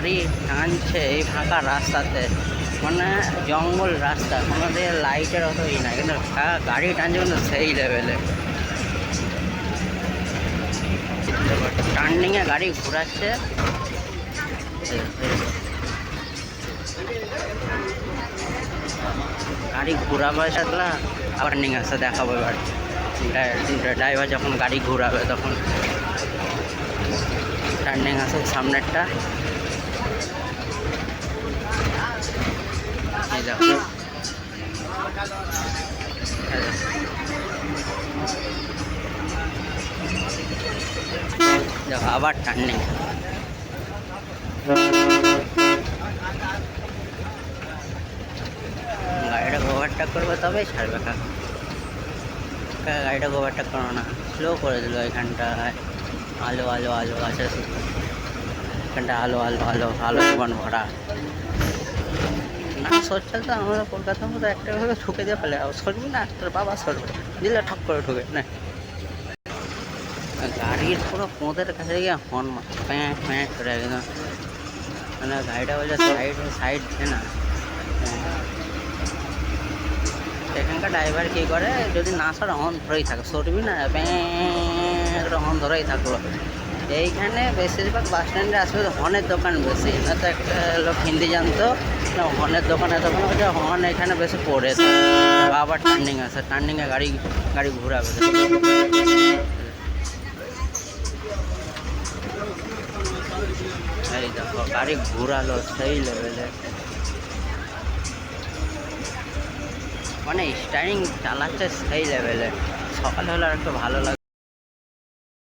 গাড়ি টানছে এই ফাঁকা রাস্তাতে। মানে জঙ্গল রাস্তা কোনো দিকে লাইটের অত ই না কিন্তু গা- গাড়ি টানছে কিন্তু সেই লেভেলে টার্নিংয়ে গাড়ি ঘোরাচ্ছে। গাড়ি ঘোরাবে সাথলা আবার টার্নিং আসতে দেখাবো এবার। ড্রাইভার যখন গাড়ি ঘোরাবে তখন। টার্নিং আসুক সামনেরটা। আবার টার্নিং গাড়িটা ওভারটেক করবে তবেই ছাড়বে কাকা গাড়িটা ওভারটেক করো না স্লো করে দিল এখানটায় আলো আলো আলো আছে এখানটা আলো আলো আলো আলো জীবন ভরা না সরছে তো আমরা কলকাতার মতো একটা ভাবে ঠুকে দিয়ে ফেলে। সরবি না, তোর বাবা সরবে দিলে ঠক করে ঠুকে, না। গাড়ির পুরো পোঁতের কাছে গিয়ে হর্ন প্যাঁট প্যাঁট করে একদম। মানে গাড়িটা বলছে সাইড সাইড না। এখানকার ড্রাইভার কী করে? যদি না সর হর্ন ধরেই থাকে, সরবি না একটা হর্ন ধরেই থাকল। এইখানে বেশিরভাগ বাস স্ট্যান্ডে আসবে হর্নের দোকান বেশি তো একটা লোক হিন্দি জানতো। না হর্নের দোকানে দোকান হচ্ছে হর্ন এখানে বেশি পড়ে আবার টার্নিং আছে। টার্নিংয়ে গাড়ি গাড়ি ঘুরাবে। এই দেখো, গাড়ি ঘুরালো সেই লেভেলে মানে স্টারিং চালাচ্ছে সেই লেভেলে সকাল হলে আর একটু ভালো লাগে